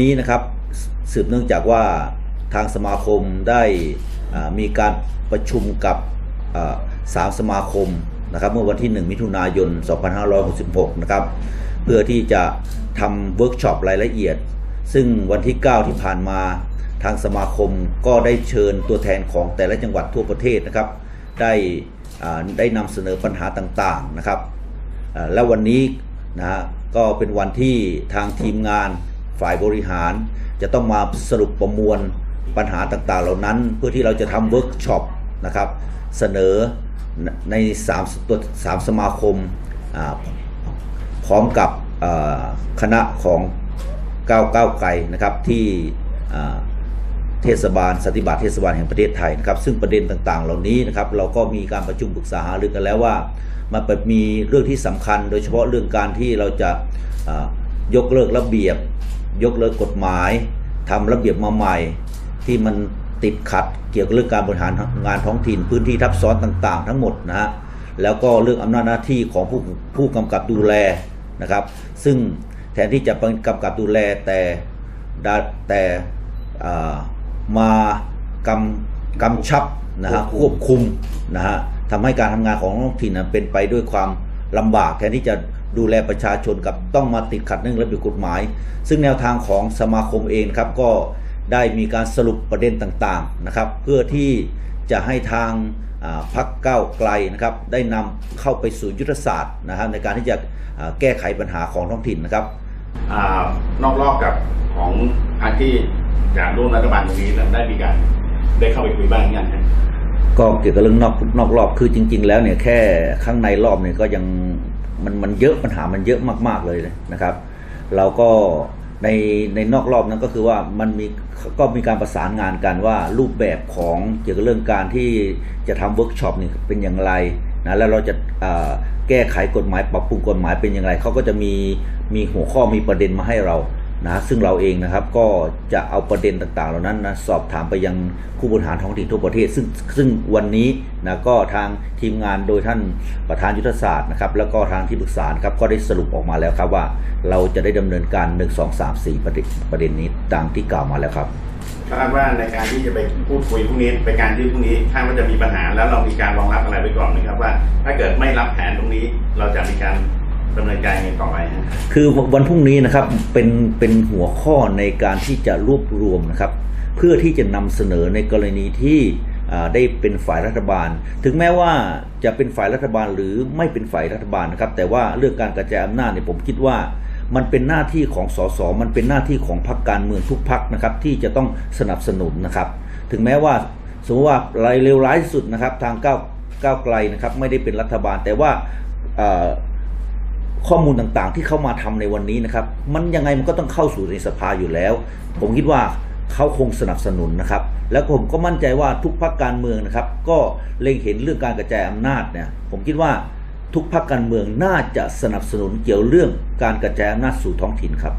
นี้นะครับสืบเนื่องจากว่าทางสมาคมได้มีการประชุมกับสามสมาคมนะครับเมื่อวันที่ 1 มิถุนายน 2566 นะครับ เพื่อที่จะทำเวิร์กช็อปรายละเอียด ซึ่งวันที่ 9 ที่ผ่านมาทางสมาคมก็ได้เชิญตัวแทนของแต่ละจังหวัดทั่วประเทศนะครับ ได้ได้นำเสนอปัญหาต่างๆนะครับ แล้ววันนี้นะฮะก็เป็นวันที่ทางทีมงาน ฝ่ายบริหาร จะต้องมาสรุปประมวลปัญหาต่างๆ เหล่านั้น เพื่อที่เราจะทำเวิร์กช็อปนะครับ เสนอใน3ตัวสามสมาคม พร้อมกับคณะของก้าวก้าวไกลนะครับที่เทศบาลสติบัติเทศบาลแห่งประเทศไทยนะครับ ซึ่งประเด็นต่างๆ เหล่านี้นะครับ เราก็มีการประชุมปรึกษาหารือกันแล้วว่ามันมีเรื่องที่สำคัญ โดยเฉพาะเรื่องการที่เราจะยกเลิกระเบียบ ยกเลิกกฎหมายทำระเบียบมาใหม่ ที่มันติดขัดเกี่ยวกับเรื่องการบริหารงานท้องถิ่นพื้นที่ทับซ้อนต่าง ๆ ทั้งหมดนะฮะแล้วก็เรื่องอำนาจหน้าที่ของผู้ผู้กำกับดูแลนะครับ ซึ่งแทนที่จะกำกับดูแลแต่ดาแต่อ่ามากำกำชับนะฮะควบคุมนะฮะทำให้การทำงานของท้องถิ่นนะเป็นไปด้วยความ ลำบากแทนที่จะดูแลประชาชนกับต้องมาติดขัดเรื่องระเบียบกฎหมาย ซึ่งแนวทางของสมาคมเองครับก็ได้มีการสรุปประเด็นต่างๆนะครับ เพื่อที่จะให้ทางพักเก้าไกลนะครับได้นำเข้าไปสู่ยุทธศาสตร์นะครับในการที่จะแก้ไขปัญหาของท้องถิ่นนะครับอนอกรอบกับของพรรคที่จะร่วมรัฐบาลตรงนี้ได้มีการได้เข้าไปคุยบ้างยังครับ ก็เกี่ยวกับเรื่องนอกนอกรอบคือจริง ๆ แล้วเนี่ยแค่ข้างในรอบเนี่ยก็ยังมันมันเยอะปัญหามันเยอะมาก ๆเลยนะครับ เราก็ในในนอกรอบนั้นก็คือว่ามันมีก็มีการประสานงานกันว่ารูปแบบของเกี่ยวกับเรื่องการที่จะทำเวิร์กช็อปนี่เป็นอย่างไรนะแล้วเราจะแก้ไขกฎหมายปรับปรุงกฎหมายเป็นอย่างไรเขาก็จะมีมีหัวข้อมีประเด็นมาให้เรา นะซึ่งเราเองนะครับก็จะเอาประเด็นต่างๆ เหล่านั้นนะสอบถามไปยังผู้บริหารท้องถิ่นทั่วประเทศ ซึ่งซึ่งวันนี้นะก็ทางทีมงานโดยท่านประธานยุทธศาสตร์นะครับแล้วก็ทางที่ปรึกษาครับก็ได้สรุปออกมาแล้วครับว่า เราจะได้ดำเนินการ 1 2 3 4 ประเด็นประเด็นนี้ตามที่กล่าวมาแล้วครับคาดว่าในการที่จะไปพูดคุยพรุ่งนี้ไปการที่พรุ่งนี้คาดว่าจะมีปัญหาแล้วเรามีการรองรับอะไรไว้ก่อนไหมครับว่า ถ้าเกิดไม่รับแผนตรงนี้เราจะมีการ ดำเนินการยังไงต่อไปฮะคือวันพรุ่งนี้นะครับเป็นเป็นหัวข้อในการที่จะรวบรวมนะครับ เพื่อที่จะนำเสนอในกรณีที่อ่าได้เป็นฝ่ายรัฐบาล ถึงแม้ว่าจะเป็นฝ่ายรัฐบาลหรือไม่เป็นฝ่ายรัฐบาลนะครับ แต่ว่าเรื่องการกระจายอำนาจเนี่ยผมคิดว่า มันเป็นหน้าที่ของสสมันเป็นหน้าที่ของพรรคการเมืองทุกพรรคนะครับ ที่จะต้องสนับสนุนนะครับ ถึงแม้ว่าสมมติว่ารายเลวร้ายที่สุดนะครับ ทางก้าวก้าวไกลนะครับ ไม่ได้เป็นรัฐบาลแต่ว่าเอ่อ ข้อมูลต่างๆ ที่เข้ามาทำในวันนี้นะครับ มันยังไงมันก็ต้องเข้าสู่ในสภาอยู่แล้ว ผมคิดว่าเขาคงสนับสนุนนะครับ แล้วผมก็มั่นใจว่าทุกพรรคการเมืองนะครับ ก็เล็งเห็นเรื่องการกระจายอำนาจเนี่ย ผมคิดว่าทุกพรรคการเมืองน่าจะสนับสนุนเกี่ยวเรื่องการกระจายอำนาจสู่ท้องถิ่นครับ